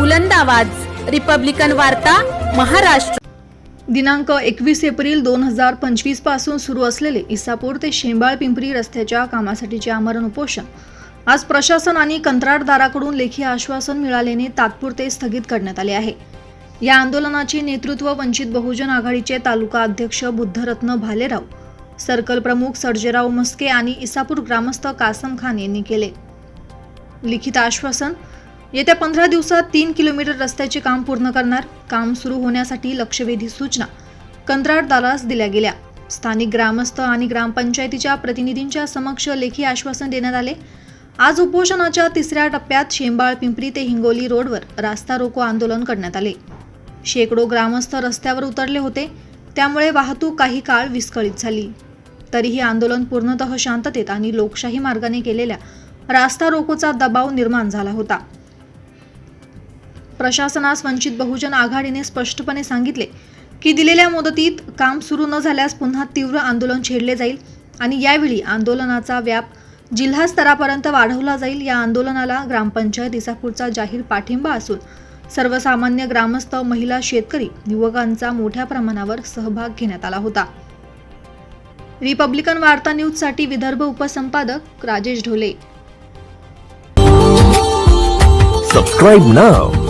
बुलंद आवाज. रिपब्लिकन वार्ता महाराष्ट्र. दिनांक एकवीस एप्रिल दोन हजार पंचवीसपासून सुरू असलेले इसापूर ते शेंबाळ पिंपरी रस्त्याच्या कामासाठीचे आमरण उपोषण. आज प्रशासन आणि कंत्राटदाराकडून लेखी आश्वासन मिळाल्याने तात्पुरते स्थगित करण्यात आले आहे. या आंदोलनाचे नेतृत्व वंचित बहुजन आघाडीचे तालुका अध्यक्ष बुद्धरत्न भालेराव सर्कल प्रमुख सर्जेराव मस्के आणि इसापूर ग्रामस्थ कासम खान यांनी केले. लिखित आश्वासन येत्या पंधरा दिवसात तीन किलोमीटर रस्त्याचे काम पूर्ण करणार. काम सुरू होण्यासाठी लक्षवेधी सूचना कंत्राटदारास दिल्या गेल्या. स्थानिक ग्रामस्थ आणि ग्रामपंचायतीच्या प्रतिनिधींच्या समक्ष लेखी आश्वासन देण्यात आले. आज उपोषणाच्या तिसऱ्या टप्प्यात शेंबाळ पिंपरी ते हिंगोली रोडवर रास्ता रोको आंदोलन करण्यात आले. शेकडो ग्रामस्थ रस्त्यावर उतरले होते. त्यामुळे वाहतूक काही काळ विस्कळीत झाली. तरीही आंदोलन पूर्णतः शांततेत आणि लोकशाही मार्गाने केलेल्या रास्ता रोकोचा दबाव निर्माण झाला होता. प्रशासनास वंचित बहुजन आघाडीने स्पष्टपणे सांगितले की दिलेल्या मुदतीत काम सुरू न झाल्यास पुन्हा तीव्र आंदोलन छेडले जाईल आणि यावेळी आंदोलनाचा व्याप जिल्हा स्तरापर्यंत वाढवला जाईल. या आंदोलनाला ग्रामपंचायत इसापूरचा जाहीर पाठिंबा असून सर्वसामान्य ग्रामस्थ महिला शेतकरी युवकांचा मोठ्या प्रमाणावर सहभाग घेण्यात आला होता. रिपब्लिकन वार्ता न्यूजसाठी विदर्भ उपसंपादक राजेश ढोले. Subscribe नाव